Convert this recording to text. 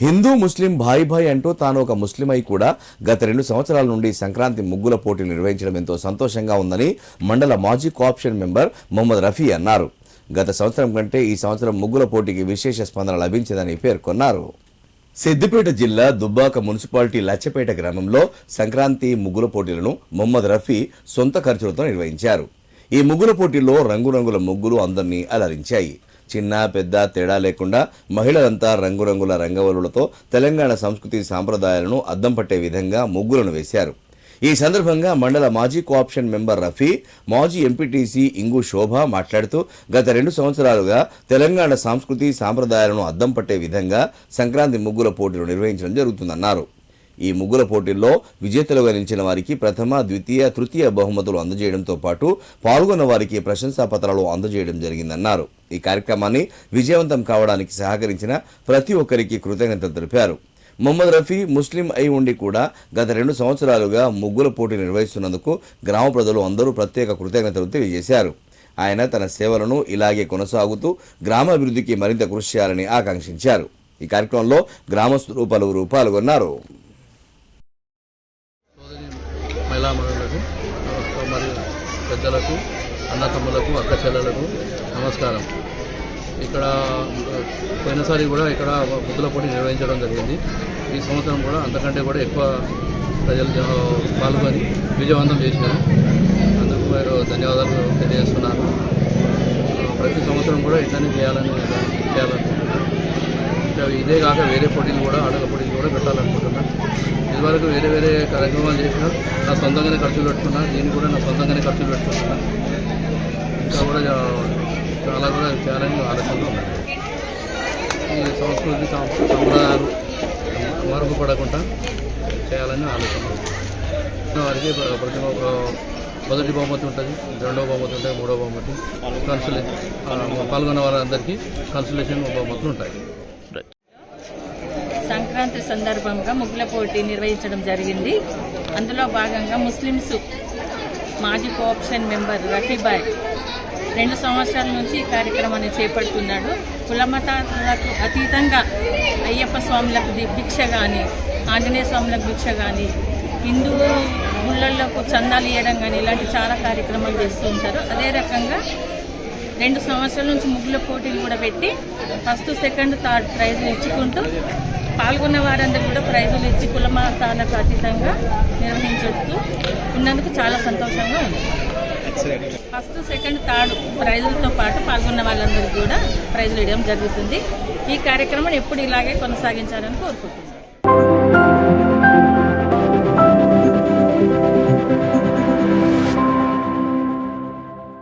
హిందూ ముస్లిం భాయ్ భాయ్ అంటూ తాను ఒక ముస్లిం అయి కూడా గత రెండు సంవత్సరాల నుండి సంక్రాంతి ముగ్గుల పోటీలు నిర్వహించడం ఎంతో సంతోషంగా ఉందని మండల మాజీ కోఆప్షన్ మెంబర్ మొహమ్మద్ రఫీ అన్నారు. గత సంవత్సరం కంటే ఈ సంవత్సరం ముగ్గుల పోటీకి విశేష స్పందన లభించిందని పేర్కొన్నారు. సిద్దిపేట జిల్లా దుబ్బాక మున్సిపాలిటీ లచ్చపేట గ్రామంలో సంక్రాంతి ముగ్గుల పోటీలను మొహమ్మద్ రఫీ సొంత ఖర్చులతో నిర్వహించారు. ఈ ముగ్గుల పోటీల్లో రంగురంగుల ముగ్గులు అందరినీ అలరించాయి. చిన్న పెద్ద తేడా లేకుండా మహిళలంతా రంగురంగుల రంగవల్లులతో తెలంగాణ సంస్కృతి సాంప్రదాయాలను అద్దం పట్టే విధంగా ముగ్గులను వేశారు. ఈ సందర్భంగా మండల మాజీ కోఆప్షన్ మెంబర్ రఫీ మాజీ ఎంపీటీసీ ఇంగు శోభ మాట్లాడుతూ గత రెండు సంవత్సరాలుగా తెలంగాణ సంస్కృతి సాంప్రదాయాలను అద్దం పట్టే విధంగా సంక్రాంతి ముగ్గుల పోటీలు నిర్వహించడం జరుగుతుందన్నారు. ఈ ముగ్గుల పోటీల్లో విజేతలుగా నిలిచిన వారికి ప్రథమ ద్వితీయ తృతీయ బహుమతులు అందజేయడంతో పాటు పాల్గొన్న వారికి ప్రశంసా పత్రాలు అందజేయడం జరిగిందన్నారు. ఈ కార్యక్రమాన్ని విజయవంతం కావడానికి సహకరించిన ప్రతి ఒక్కరికి కృతజ్ఞతలు తెలిపారు. మొహమ్మద్ రఫీ ముస్లిం అయి ఉండి కూడా గత రెండు సంవత్సరాలుగా ముగ్గుల పోటీ నిర్వహిస్తున్నందుకు గ్రామ ప్రజలు అందరూ ప్రత్యేక కృతజ్ఞతలు తెలియజేశారు. ఆయన తన సేవలను ఇలాగే కొనసాగుతూ గ్రామాభివృద్ధికి మరింత కృషి చేయాలని ఆకాంక్షించారు. ఈ కార్యక్రమంలో గ్రామస్తులు పలువురు పాల్గొన్నారు. పెద్దలకు అన్నతమ్ములకు అక్క చెల్లెలకు నమస్కారం. ఇక్కడ పోయినసారి కూడా ఇక్కడ ముద్దుల పోటీ నిర్వహించడం జరిగింది. ఈ సంవత్సరం కూడా అంతకంటే కూడా ఎక్కువ ప్రజలు పాల్గొని విజయవంతం చేశారు. అందుకు మీరు ధన్యవాదాలు తెలియజేస్తున్నారు. ప్రతి సంవత్సరం కూడా ఇట్లనే చేయాలని చేయాలనుకుంటున్నాను ఇంకా ఇదే కాక వేరే పోటీలు కూడా ఆటల పోటీలు కూడా పెట్టాలనుకుంటున్నాను ఇదివరకు వేరే వేరే కార్యక్రమాలు చేసినా నా సొంతంగానే ఖర్చులు పెట్టుకున్నా దీన్ని కూడా నా సొంతంగానే ఖర్చులు పెట్టుకుంటున్నాను. ఇంకా కూడా చాలా కూడా చేయాలని ఆలోచనలో ఈ సంస్కృతి సంప్రదాయాలు మరుగుపడకుండా చేయాలని ఆలోచన వారికి ప్రతి ఒక్క మొదటి బహుమతి ఉంటుంది రెండవ బహుమతి ఉంటుంది మూడవ బహుమతి. కన్సులేషన్ పాల్గొన్న వారందరికీ కన్సులేషన్ బహుమతులు ఉంటాయి. సందర్భంగా ముగ్గుల పోటీ నిర్వహించడం జరిగింది. అందులో భాగంగా ముస్లిమ్స్ మాజీ కోఆప్షన్ మెంబర్ రఫీబాయ్ రెండు సంవత్సరాల నుంచి ఈ కార్యక్రమాన్ని చేపడుతున్నాడు. కులమతాలకు అతీతంగా అయ్యప్ప స్వాములకు ది- భిక్ష కానీ ఆంజనేయ స్వాములకు భిక్ష కానీ హిందూ గుళ్ళలకు చందాలు ఇవ్వడం కానీ ఇలాంటి చాలా కార్యక్రమాలు చేస్తూ ఉంటారు. అదే రకంగా రెండు సంవత్సరాల నుంచి ముగ్గుల పోటీలు కూడా పెట్టి ఫస్ట్ సెకండ్ థర్డ్ ప్రైజులు ఇచ్చుకుంటూ పాల్గొన్న వారందరూ కూడా ప్రైజులు ఇచ్చి కుల అతీతంగా నిర్వహించొచ్చు ఉన్నందుకు చాలా సంతోషంగా ఉంది. ఫస్ట్ సెకండ్ థర్డ్ ప్రైజులతో పాటు పాల్గొన్న వాళ్ళందరికీ కూడా ప్రైజులు ఇవ్వడం జరుగుతుంది. ఈ కార్యక్రమం ఎప్పుడు ఇలాగే కొనసాగించాలని కోరుకుంటున్నాను